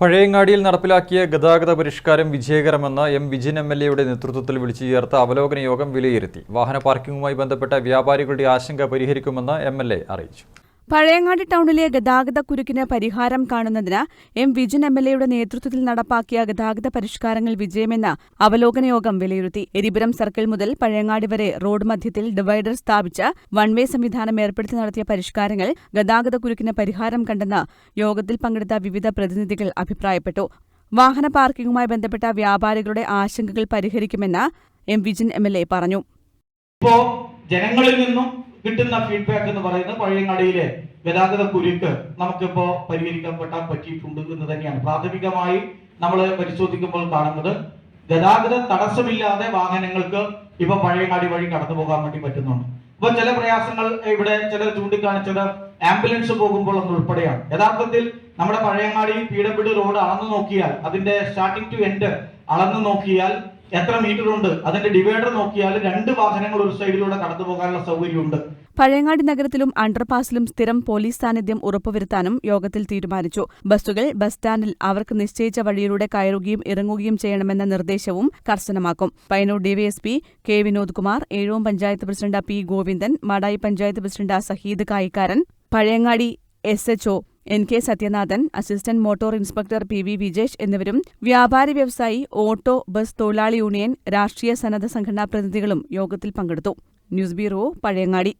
പഴയങ്ങാടിയിൽ നടപ്പിലാക്കിയ ഗതാഗത പരിഷ്കാരം വിജയകരമെന്ന് എം വിജിൻ എം എൽ എയുടെ നേതൃത്വത്തിൽ വിളിച്ചു ചേർത്ത അവലോകന യോഗം വിലയിരുത്തി. വാഹന പാർക്കിംഗുമായി ബന്ധപ്പെട്ട വ്യാപാരികളുടെ ആശങ്ക പരിഹരിക്കുമെന്ന് എം അറിയിച്ചു. പഴയങ്ങാടി ടൗണിലെ ഗതാഗത കുരുക്കിന് പരിഹാരം കാണുന്നതിന് എം വിജിൻ എം എൽ എയുടെ നേതൃത്വത്തിൽ നടപ്പാക്കിയ ഗതാഗത പരിഷ്കാരങ്ങൾ വിജയമെന്ന് അവലോകന യോഗം വിലയിരുത്തി. എരിപുരം സർക്കിൾ മുതൽ പഴയങ്ങാടി വരെ റോഡ് മധ്യത്തിൽ ഡിവൈഡർ സ്ഥാപിച്ച് വൺ വേ സംവിധാനം ഏർപ്പെടുത്തി നടത്തിയ പരിഷ്കാരങ്ങൾ ഗതാഗത കുരുക്കിന് പരിഹാരം കണ്ടെന്ന് യോഗത്തിൽ പങ്കെടുത്ത വിവിധ പ്രതിനിധികൾ അഭിപ്രായപ്പെട്ടു. വാഹന പാർക്കിംഗുമായി ബന്ധപ്പെട്ട വ്യാപാരികളുടെ ആശങ്കകൾ പരിഹരിക്കുമെന്ന് M Vijin M L A പറഞ്ഞു. ജനങ്ങളിൽ നിന്നും കിട്ടുന്ന ഫീഡ്ബാക്ക് എന്ന് പറയുന്നത് പഴയങ്ങാടിയിലെ ഗതാഗത കുരുക്ക് നമുക്കിപ്പോ പരിഹരിക്കപ്പെട്ടാൻ പറ്റിയിട്ടുണ്ട് എന്ന് തന്നെയാണ്. പ്രാഥമികമായി നമ്മൾ പരിശോധിക്കുമ്പോൾ കാണുന്നത് ഗതാഗത തടസ്സമില്ലാതെ വാഹനങ്ങൾക്ക് ഇപ്പൊ പഴയങ്ങാടി വഴി കടന്നു പോകാൻ വേണ്ടി പറ്റുന്നുണ്ട്. ഇപ്പൊ ചില പ്രയാസങ്ങൾ ഇവിടെ ചിലർ ചൂണ്ടിക്കാണിച്ചത് ആംബുലൻസ് പോകുമ്പോൾ ഒന്ന് ഉൾപ്പെടെയാണ്. യഥാർത്ഥത്തിൽ നമ്മുടെ പഴയങ്ങാടി പി ഡബ്ല്യു റോഡ് അളന്നു നോക്കിയാൽ അതിന്റെ സ്റ്റാർട്ടിംഗ് ടു എൻഡ് അളന്നു നോക്കിയാൽ എത്ര മീറ്റർ ഉണ്ട്? അതിന്റെ ഡിവൈഡർ നോക്കിയാൽ രണ്ട് വാഹനങ്ങൾ ഒരു സൈഡിലൂടെ കടന്നു പോകാനുള്ള സൗകര്യമുണ്ട്. പഴയങ്ങാടി നഗരത്തിലും അണ്ടർപാസിലും സ്ഥിരം പോലീസ് സാന്നിധ്യം ഉറപ്പുവരുത്താനും യോഗത്തിൽ തീരുമാനിച്ചു. ബസ്സുകൾ ബസ് സ്റ്റാൻഡിൽ അവർക്ക് നിശ്ചയിച്ച വഴിയിലൂടെ കയറുകയും ഇറങ്ങുകയും ചെയ്യണമെന്ന നിർദ്ദേശവും കർശനമാക്കും. Payyanur DYSP K Vinod Kumar Ezhome panchayat president P Govindan Madayi panchayat president Saheed Kayikkaran Pazhayangadi S HO N K Sathyanathan assistant motor inspector P V Vijesh എന്നിവരും വ്യാപാരി വ്യവസായി ഓട്ടോ ബസ് തൊഴിലാളി യൂണിയൻ രാഷ്ട്രീയ സന്നദ്ധ സംഘടനാ പ്രതിനിധികളും യോഗത്തിൽ പങ്കെടുത്തു. News bureau Pazhayangadi.